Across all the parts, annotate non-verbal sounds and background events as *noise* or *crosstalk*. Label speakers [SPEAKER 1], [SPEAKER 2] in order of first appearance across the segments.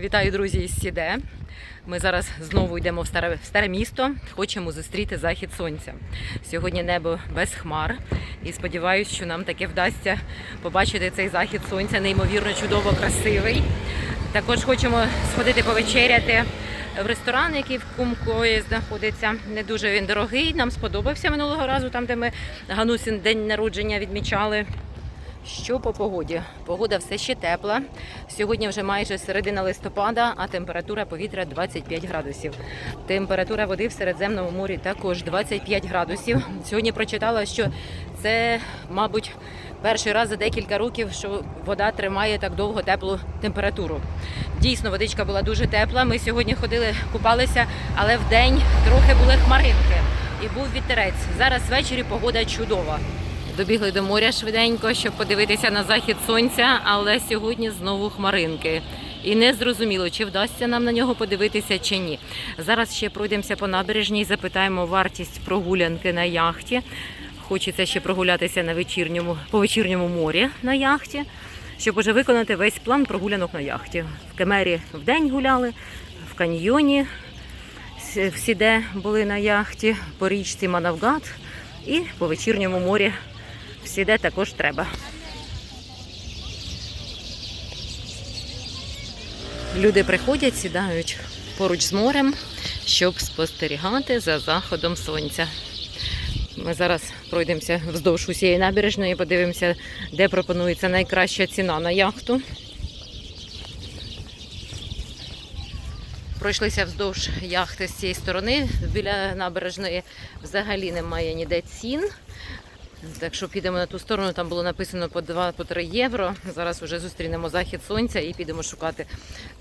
[SPEAKER 1] Вітаю, друзі, із Сіде. Ми зараз знову йдемо в старе, в старе місто. Хочемо зустріти захід сонця. Сьогодні небо без хмар. І сподіваюся, що нам таки вдасться побачити цей захід сонця, неймовірно чудово красивий. Також хочемо сходити повечеряти в ресторан, який в Кумкої знаходиться. Не дуже він дорогий. Нам сподобався минулого разу, там, де ми Ганусін день народження відмічали. Що по погоді? Погода все ще тепла. Сьогодні вже майже середина листопада, а температура повітря 25 градусів. Температура води в Середземному морі також 25 градусів. Сьогодні прочитала, що це, мабуть, перший раз за декілька років, що вода тримає так довго теплу температуру. Дійсно, водичка була дуже тепла. Ми сьогодні ходили, купалися, але в день трохи були хмаринки і був вітерець. Зараз ввечері погода чудова. Добігли до моря швиденько, щоб подивитися на захід сонця, але сьогодні знову хмаринки. І не зрозуміло, чи вдасться нам на нього подивитися чи ні. Зараз ще пройдемося по набережній, запитаємо вартість прогулянки на яхті. Хочеться ще прогулятися на вечірньому, по вечірньому морі на яхті, щоб уже виконати весь план прогулянок на яхті. В Кемері вдень гуляли, в каньйоні с- в Сіде були на яхті, по річці Манавгат і по вечірньому морі Сіде також треба. Люди приходять, сідають поруч з морем, щоб спостерігати за заходом сонця. Ми зараз пройдемося вздовж усієї набережної, подивимося, де пропонується найкраща ціна на яхту. Пройшлися вздовж яхти з цієї сторони. Біля набережної взагалі немає ніде цін. Так що підемо на ту сторону, там було написано по 2-3 євро. Зараз вже зустрінемо захід сонця і підемо шукати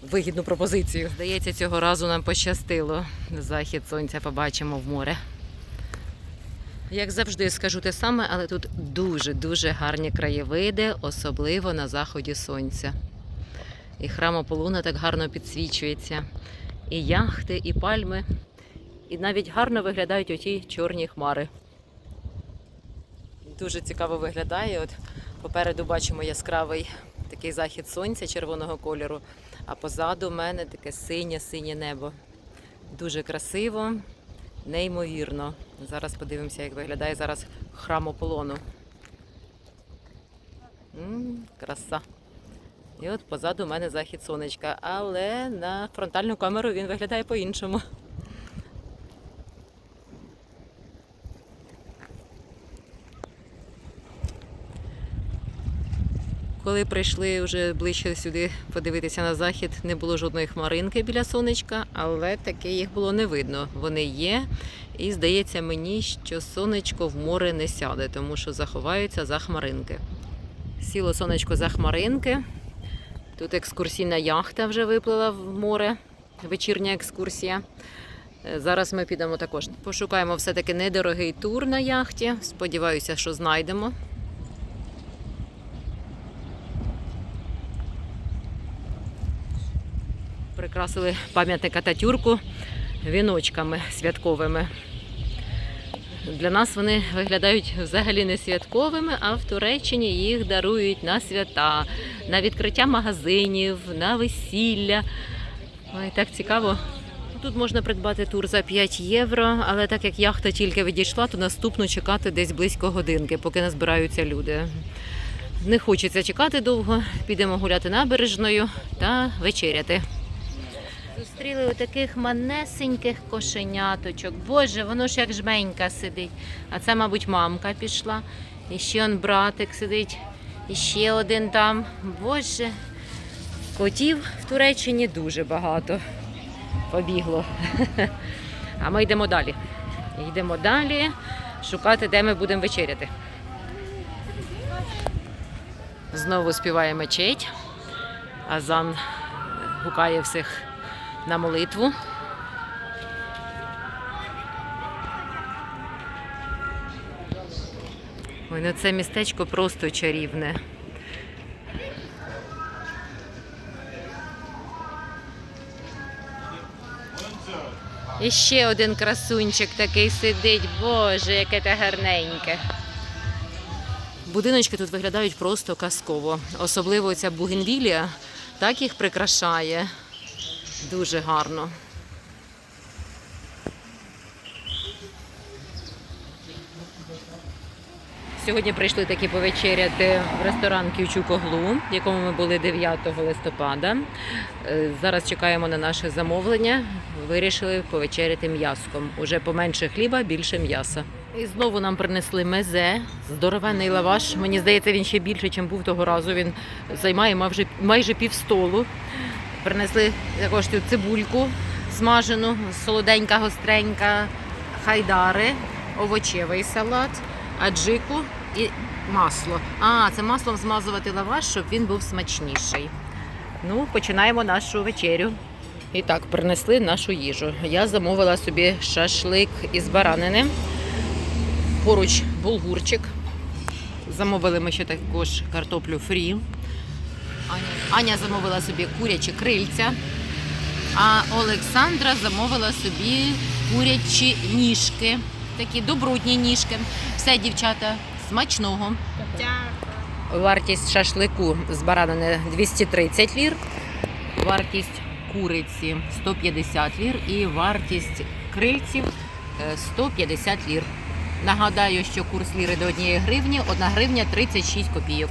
[SPEAKER 1] вигідну пропозицію. Здається, цього разу нам пощастило. Захід сонця побачимо в море. Як завжди, скажу те саме, але тут дуже-дуже гарні краєвиди, особливо на заході сонця. І храм Аполлона так гарно підсвічується. І яхти, і пальми. І навіть гарно виглядають оті чорні хмари. Дуже цікаво виглядає. От попереду бачимо яскравий такий захід сонця червоного кольору, а позаду мене таке синє-синє небо. Дуже красиво, неймовірно. Зараз подивимося, як виглядає зараз храм Аполлону. М, краса. І от позаду мене захід сонечка, але на фронтальну камеру він виглядає по-іншому. Коли прийшли вже ближче сюди подивитися на захід, не було жодної хмаринки біля сонечка, але таке їх було не видно. Вони є, і здається мені, що сонечко в море не сяде, тому що заховаються за хмаринки. Сіло сонечко за хмаринки. Тут екскурсійна яхта вже виплила в море, вечірня екскурсія. Е, Зараз ми підемо також. Пошукаємо все-таки недорогий тур на яхті. Сподіваюся, що знайдемо. Прикрасили пам'ятник Ататюрку віночками святковими. Для нас вони виглядають взагалі не святковими, а в Туреччині їх дарують на свята, на відкриття магазинів, на весілля. Ой, так цікаво. Тут можна придбати тур за 5 євро, але так як яхта тільки відійшла, то наступну чекати десь близько годинки, поки назбираються люди. Не хочеться чекати довго, підемо гуляти набережною та вечеряти. Зустріли у таких манесеньких кошеняточок. Боже, воно ж як жменька сидить. А це, мабуть, мамка пішла. І ще он братик сидить, і ще один там. Боже, котів в Туреччині дуже багато. Побігло. *laughs* А ми йдемо далі. Йдемо далі шукати, де ми будемо вечеряти. Знову співає мечеть. Азан гукає всіх на молитву. Ой, ну це містечко просто чарівне. І ще один красунчик такий сидить. Боже, яке те гарненьке. Будиночки тут виглядають просто казково. Особливо ця бугенвілія так їх прикрашає. Дуже гарно. Сьогодні прийшли таки повечеряти в ресторан Ківчукоглу, в якому ми були 9 листопада. Е, Зараз чекаємо на наше замовлення. Вирішили повечеряти м'яском. Уже поменше хліба, більше м'яса. І знову нам принесли мезе, здоровенний лаваш. Мені здається, він ще більше, ніж був того разу. Він займає майже пів столу. Принесли також цю цибульку смажену, солоденька, гостренька, хайдари, овочевий салат, аджику і масло. А, це маслом змазувати лаваш, щоб він був смачніший. Ну, починаємо нашу вечерю. І так, принесли нашу їжу. Я замовила собі шашлик із баранини, поруч булгурчик. Замовили ми ще також картоплю фрі. Аня, замовила собі курячі крильця, а Олександра замовила собі курячі ніжки, такі добротні ніжки. Все, дівчата, смачного. Вартість шашлику з баранини 230 лір, вартість куриці 150 лір і вартість крильців е, 150 лір. Нагадаю, що курс ліри до 1 гривні 1 гривня 36 копійок.